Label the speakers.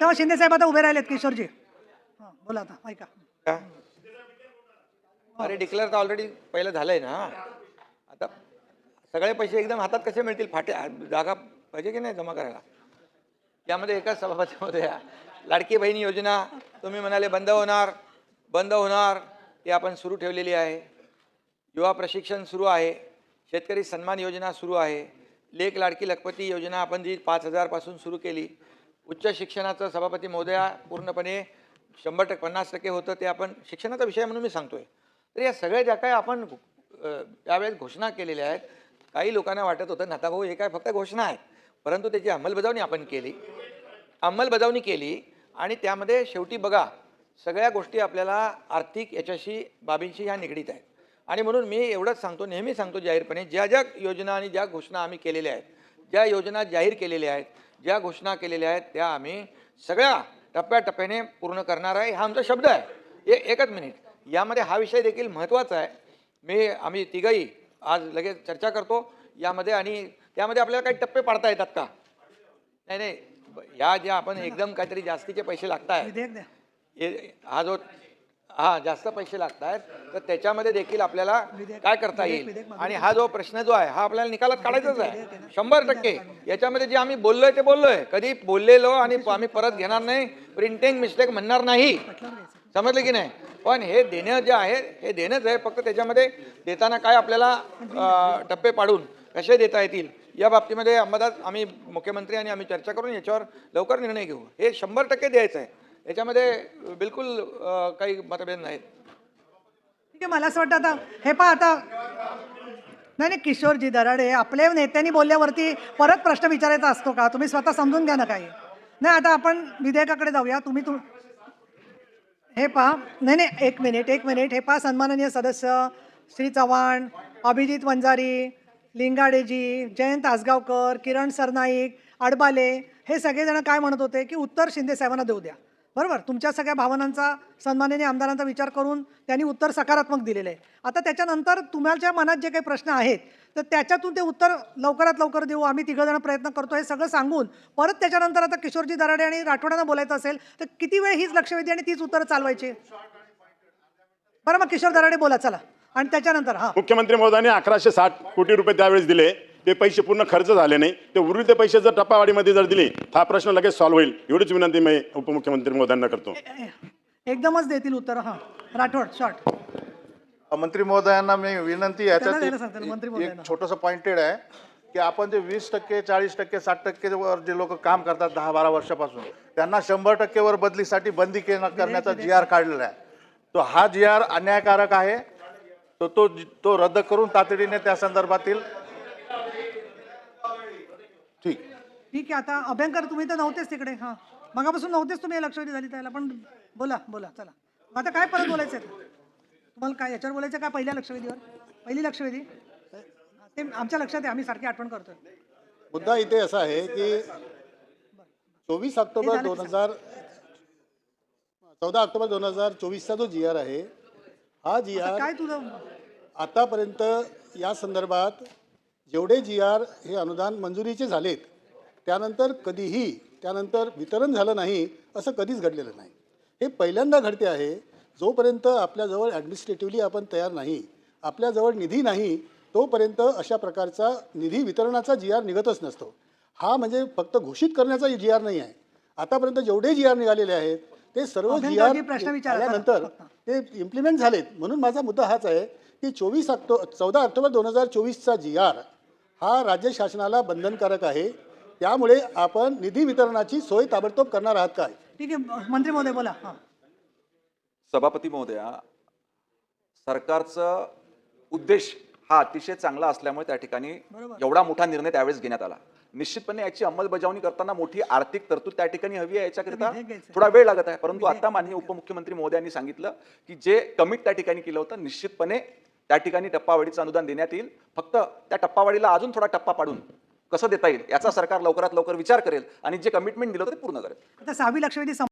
Speaker 1: तेव्हा शिंदे साहेब आता उभे राहिलेत किशोरजी. हां बोला आता ऐका.
Speaker 2: का? अरे डिक्लेअर तर ऑलरेडी पहिलं झालंय ना. आता सगळे पैसे एकदम हातात कसे मिळतील? फाटे जागा पाहिजे की नाही जमा करायला? यामध्ये एकाच सभापतीमध्ये लाडकी बहिणी योजना तुम्ही म्हणाले बंद होणार बंद होणार ती आपण सुरू ठेवलेली आहे. युवा प्रशिक्षण सुरू आहे. शेतकरी सन्मान योजना सुरू आहे. लेख लाडकी लखपती योजना आपण जी पाच हजारपासून सुरू केली उच्च शिक्षणाचं सभापती महोदया पूर्णपणे शंभर टक्के पन्नास टक्के होतं ते आपण शिक्षणाचा विषय म्हणून मी सांगतोय. तर या सगळ्या ज्या काय आपण अ, यावेळेस घोषणा केलेल्या आहेत काही लोकांना वाटत होतं नाता भाऊ हे काय फक्त घोषणा आहे. परंतु त्याची अंमलबजावणी आपण केली. अंमलबजावणी केली आणि त्यामध्ये शेवटी बघा सगळ्या गोष्टी आपल्याला आर्थिक याच्याशी बाबींशी ह्या निगडीत आहेत. आणि म्हणून मी एवढंच सांगतो नेहमी सांगतो जाहीरपणे ज्या ज्या योजना आणि ज्या घोषणा आम्ही केलेल्या आहेत ज्या योजना जाहीर केलेल्या आहेत ज्या घोषणा केलेल्या आहेत त्या आम्ही सगळ्या टप्प्याटप्प्याने पूर्ण करणार आहे. हा आमचा शब्द आहे. ए एकच मिनिट. यामध्ये हा विषय देखील महत्त्वाचा आहे. मी आम्ही तिघही आज लगेच चर्चा करतो. यामध्ये आणि त्यामध्ये आपल्याला काही टप्पे पाडता येतात का? नाही नाही. ब- ह्या ज्या आपण एकदम काहीतरी जास्तीचे पैसे लागत आहेत
Speaker 1: विधेयक द्या.
Speaker 2: हे हा जो हा जास्त पैसे लागत आहेत तर त्याच्यामध्ये देखील आपल्याला काय करता येईल? आणि हा जो प्रश्न जो आहे हा आपल्याला निकालात काढायचाच आहे. शंभर टक्के. याच्यामध्ये जे आम्ही बोललोय ते बोललोय. कधी बोललेलो आणि आम्ही परत घेणार नाही प्रिंटिंग मिस्टेक म्हणणार नाही. समजलं की नाही? पण हे देणं जे आहे हे देणंच आहे. फक्त त्याच्यामध्ये देताना काय आपल्याला टप्पे पाडून कसे देता येतील? या बाबतीमध्ये अंबादास आम्ही मुख्यमंत्री आणि आम्ही चर्चा करून याच्यावर लवकर निर्णय घेऊ. हे शंभर टक्के द्यायचं आहे. याच्यामध्ये बिलकुल काही मतभेद नाहीत.
Speaker 1: ठीक आहे मला असं वाटतं आता हे पहा आता. नाही नाही किशोरजी दराडे आपल्या नेत्यांनी बोलल्यावरती परत प्रश्न विचारायचा असतो का? तुम्ही स्वतः समजून घ्या ना काही. नाही आता आपण विधेयकाकडे जाऊया. तुम्ही तुम हे पहा. नाही नाही एक मिनिट एक मिनिट. हे पहा सन्माननीय सदस्य श्री चव्हाण अभिजित वंजारी लिंगाडेजी जयंत आसगावकर किरण सरनाईक अडबाले हे सगळेजण काय म्हणत होते की उत्तर शिंदे साहेबांना देऊ द्या. बरोबर? तुमच्या सगळ्या भावनांचा सन्मानाने आमदारांचा विचार करून त्यांनी उत्तर सकारात्मक दिलेलं आहे. आता त्याच्यानंतर तुम्हाला मनात जे काही प्रश्न आहेत तर त्याच्यातून ते उत्तर लवकरात लवकर देऊ. आम्ही तिघंजण प्रयत्न करतो हे सगळं सांगून. परत त्याच्यानंतर आता किशोरजी दराडे आणि राठोडांना बोलायचं असेल तर किती वेळ हीच लक्षवेधी आणि तीच उत्तरं चालवायची? बरं मग किशोर दराडे बोला चला. आणि त्याच्यानंतर हा.
Speaker 3: मुख्यमंत्री महोदयाने अकराशे साठ कोटी रुपये त्यावेळेस दिले. ते पैसे पूर्ण खर्च झाले नाही. ते उरलेले पैसे जर टप्पावाडीमध्ये जर दिले हा प्रश्न लगेच सॉल्व्ह होईल. एवढीच विनंती मी उपमुख्यमंत्री महोदयांना करतो.
Speaker 1: एकदमच देतील उत्तर हां. राठोड शॉर्ट
Speaker 4: मंत्री महोदयांना मी विनंती
Speaker 1: त्यांना द्यायला सांगतो ना,
Speaker 4: याच्यात
Speaker 1: मंत्री
Speaker 4: एक-
Speaker 1: महोदयांना.
Speaker 4: एक छोटंसं पॉइंटेड आहे की आपण जे वीस टक्के चाळीस टक्के साठ टक्के वर जे लोक काम करतात दहा बारा वर्षापासून त्यांना शंभर टक्के वर बदलीसाठी बंदी के- करण्याचा जी आर काढलेला आहे. तो हा जी आर अन्यायकारक आहे. तो तो तो रद्द करून तातडीने त्या संदर्भातील ठीक.
Speaker 1: ठीक आहे आता अभ्यंकर तुम्ही तर नव्हतेच तिकडे. हां. मगापासून नव्हतेच तुम्ही लक्षवेधी झाली त्याला पण बोला बोला चला. आता काय परत बोलायचं आहे? तुम्हाला काय याच्यावर बोलायचं का पहिल्या लक्षवेधीवर? पहिली लक्षवेधी? ते आमच्या लक्षात आहे आम्ही सारखी आठवण करतोय.
Speaker 5: मुद्दा इथे असा आहे की चोवीस ऑक्टोबर दोन हजार चौदा ऑक्टोबर दोन हजार चोवीसचा जो जी आर आहे हा जी आर
Speaker 1: काय तुझं
Speaker 5: आतापर्यंत या संदर्भात जेवढे जी आर हे अनुदान मंजुरीचे झालेत त्यानंतर कधीही त्यानंतर वितरण झालं नाही असं कधीच घडलेलं नाही. हे पहिल्यांदा घडते आहे जोपर्यंत आपल्याजवळ ॲडमिनिस्ट्रेटिव्हली आपण तयार नाही आपल्याजवळ निधी नाही तोपर्यंत अशा प्रकारचा निधी वितरणाचा जी आर निघतच नसतो. हा म्हणजे फक्त घोषित करण्याचा जी आर नाही आहे. आतापर्यंत जेवढे जी आर निघालेले आहेत ते सर्व जी आर
Speaker 1: अभ्यंकरजी प्रश्न विचारा
Speaker 5: आल्यानंतर ते इम्प्लिमेंट झालेत. म्हणून माझा मुद्दा हाच आहे की चोवीस ऑक्टो चौदा ऑक्टोबर दोन हजार चोवीसचा जी आर हा राज्य शासनाला बंधनकारक आहे. त्यामुळे आपण निधी वितरणाची सोय ताबडतोब करणार आहात काय?
Speaker 1: ठीक आहे मंत्री महोदय बोला. हां.
Speaker 6: सभापती महोदया सरकारचा उद्देश हा अतिशय चांगला असल्यामुळे त्या ठिकाणी एवढा मोठा निर्णय त्यावेळेस घेण्यात आला. निश्चितपणे याची अंमलबजावणी करताना मोठी आर्थिक तरतूद त्या ठिकाणी हवी आहे याच्याकरता. थोडा वेळ लागत आहे. परंतु आता माननीय उपमुख्यमंत्री महोदयांनी सांगितलं की जे कमिट त्या ठिकाणी केलं होतं निश्चितपणे त्या ठिकाणी टप्पावाढीचं अनुदान देण्यात येईल. फक्त त्या टप्पावाढीला अजून थोडा टप्पा पाडून कसं देता येईल याचा सरकार लवकरात लवकर विचार करेल आणि जे कमिटमेंट दिलं ते पूर्ण करेल.
Speaker 1: आता सहावी लक्षवेधी